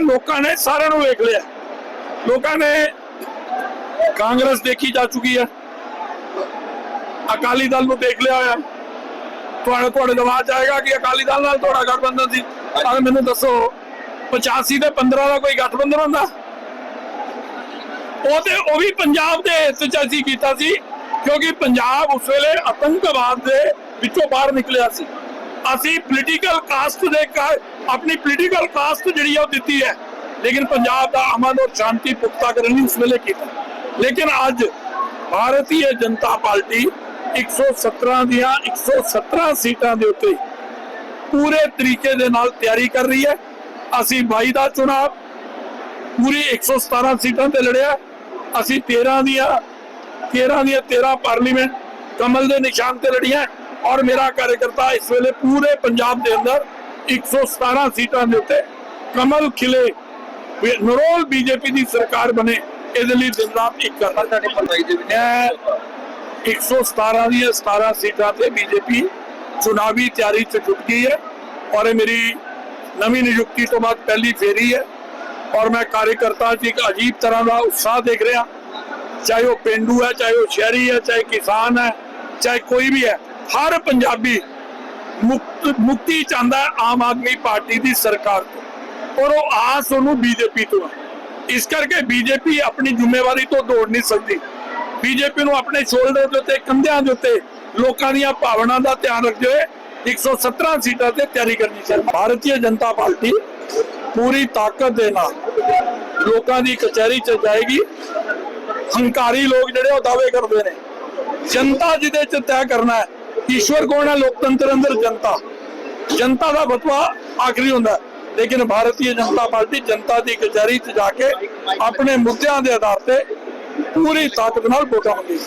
ਲੋਕਾਂ ਨੇ ਸਾਰਿਆਂ ਨੂੰ ਵੇਖ ਲਿਆ। ਲੋਕਾਂ ਨੇ ਕਾਂਗਰਸ ਦੇਖੀ ਜਾ ਚੁੱਕੀ ਹੈ ਅਕਾਲੀ ਦਲ ਨੂੰ ਦੇਖ ਲਿਆ ਹੋਇਆ। ਤੁਹਾਡੇ ਤੁਹਾਡੇ ਦਿਮਾਗ ਆਏਗਾ ਕਿ ਅਕਾਲੀ ਦਲ ਨਾਲ ਤੁਹਾਡਾ ਗਠਬੰਧਨ ਸੀ। ਪਰ ਮੈਨੂੰ ਦੱਸੋ 85 ਤੇ 15 ਦਾ ਕੋਈ ਗਠਬੰਧਨ ਹੁੰਦਾ? ਉਹ ਤੇ ਉਹ ਵੀ ਪੰਜਾਬ ਦੇ ਹਿੱਤ 'ਚ ਅਸੀਂ ਕੀਤਾ ਸੀ, ਕਿਉਂਕਿ ਪੰਜਾਬ ਉਸ ਵੇਲੇ ਆਤੰਕਵਾਦ ਦੇ ਵਿੱਚੋਂ ਬਾਹਰ ਨਿਕਲਿਆ ਸੀ। ਅਸੀਂ ਪੋਲੀਟੀਕਲ ਕਾਸਟ ਦੇ ਆਪਣੀ ਪੋਲੀਟੀਕਲ ਕਾਸਟ ਜਿਹੜੀ ਆ ਉਹ ਦਿੱਤੀ ਹੈ। ਲੇਕਿਨ ਪੰਜਾਬ ਦਾ ਅਮਨ ਔਰ ਸ਼ਾਂਤੀ ਪੁਖਤਾ ਕਰਨ ਲਈ ਉਸ ਵੇਲੇ ਕੀਤਾ। ਲੇਕਿਨ ਅੱਜ ਭਾਰਤੀ ਜਨਤਾ ਪਾਰਟੀ 117 ਦੀਆਂ 117 ਸੀਟਾਂ ਦੇ ਉੱਤੇ ਪੂਰੇ ਤਰੀਕੇ ਦੇ ਨਾਲ ਤਿਆਰੀ ਕਰ ਰਹੀ ਹੈ। ਅਸੀਂ 22 ਦਾ ਚੁਣਾਵ ਪੂਰੀ 117 ਸੀਟਾਂ ਤੇ ਲੜਿਆ। ਅਸੀਂ 13 ਦੀਆਂ 13 ਦੀਆਂ 13 ਪਾਰਲੀਮੈਂਟ ਕਮਲ ਦੇ ਨਿਸ਼ਾਨ ਤੇ ਲੜੀਆਂ। ਔਰ ਮੇਰਾ ਕਾਰਜਕਰਤਾ ਇਸ ਵੇਲੇ ਪੂਰੇ ਪੰਜਾਬ ਦੇ ਅੰਦਰ 117 ਸੀਟਾਂ ਦੇ ਉੱਤੇ ਕਮਲ ਖਿਲੇ ਨਰੋਲ ਬੀਜੇਪੀ ਦੀ ਸਰਕਾਰ ਬਣੇ ਇਹਦੇ ਲਈ ਦਿਨ ਰਾਤ ਇੱਕ ਕਰਨਾ ਤੁਹਾਡੇ ਪਰਵਾਈ ਦੇ ਵਿੱਚ। ਮੈਂ 117 ਦੀਆਂ 17 ਸੀਟਾਂ ਤੇ ਬੀਜੇਪੀ ਚੁਣਾਵੀ ਤਿਆਰੀ ਚ ਜੁਟ ਗਈ ਹੈ ਔਰ ਇਹ ਮੇਰੀ ਨਵੀਂ ਨਿਯੁਕਤੀ ਤੋਂ ਬਾਅਦ ਪਹਿਲੀ ਫੇਰੀ ਹੈ ਔਰ ਮੈਂ ਕਾਰਜਕਰਤਾ 'ਚ ਇੱਕ ਅਜੀਬ ਤਰ੍ਹਾਂ ਦਾ ਉਤਸ਼ਾਹ ਦੇਖ ਰਿਹਾ। ਚਾਹੇ ਉਹ ਪਿੰਡੂ ਹੈ ਚਾਹੇ ਉਹ ਸ਼ਹਿਰੀ ਹੈ ਚਾਹੇ ਕਿਸਾਨ ਹੈ ਚਾਹੇ ਕੋਈ ਵੀ ਹੈ ਹਰ ਪੰਜਾਬੀ ਮੁਕਤ ਮੁਕਤੀ ਚਾਹੁੰਦਾ ਹੈ ਆਮ ਆਦਮੀ ਪਾਰਟੀ ਦੀ ਸਰਕਾਰ ਤੋਂ। ਔਰ ਉਹ ਆਸ ਉਹਨੂੰ ਬੀਜੇਪੀ ਤੋਂ ਇਸ ਕਰਕੇ ਬੀਜੇਪੀ ਆਪਣੀ ਜ਼ਿੰਮੇਵਾਰੀ ਤੋਂ ਦੌੜ ਨਹੀਂ ਸਕਦੀ। ਬੀਜੇਪੀ ਨੂੰ ਆਪਣੇ ਸ਼ੋਲਡਰ ਦੇ ਉੱਤੇ, ਕੰਧਿਆਂ ਦੇ ਉੱਤੇ ਲੋਕਾਂ ਦੀਆਂ ਭਾਵਨਾ ਦਾ ਧਿਆਨ ਰੱਖਦੇ ਹੋਏ 117 ਸੀਟਾਂ ਤੇ ਤਿਆਰੀ ਕਰਨੀ ਚਾਹੀਦੀ ਭਾਰਤੀ ਜਨਤਾ ਪਾਰਟੀ ਪੂਰੀ ਤਾਕਤ ਦੇ ਨਾਲ ਲੋਕਾਂ ਦੀ ਕਚਹਿਰੀ ਚ ਜਾਏਗੀ। ਹੰਕਾਰੀ ਲੋਕ ਜਿਹੜੇ ਉਹ ਦਾਅਵੇ ਕਰਦੇ ਨੇ। ਜਨਤਾ ਜਿਹਦੇ ਚ ਤੈਅ ਕਰਨਾ ਹੈ ਈਸ਼ਵਰ ਕੌਣ ਹੈ ਲੋਕਤੰਤਰ ਅੰਦਰ ਜਨਤਾ ਜਨਤਾ ਦਾ ਫਤਵਾ ਆਖਰੀ ਹੁੰਦਾ ਲੇਕਿਨ ਭਾਰਤੀ ਜਨਤਾ ਪਾਰਟੀ ਜਨਤਾ ਦੀ ਕਚਹਿਰੀ 'ਚ ਜਾ ਕੇ ਆਪਣੇ ਮੁੱਦਿਆਂ ਦੇ ਆਧਾਰ ਤੇ ਪੂਰੀ ਤਾਕਤ ਨਾਲ ਵੋਟਾਂ ਮੰਗੀ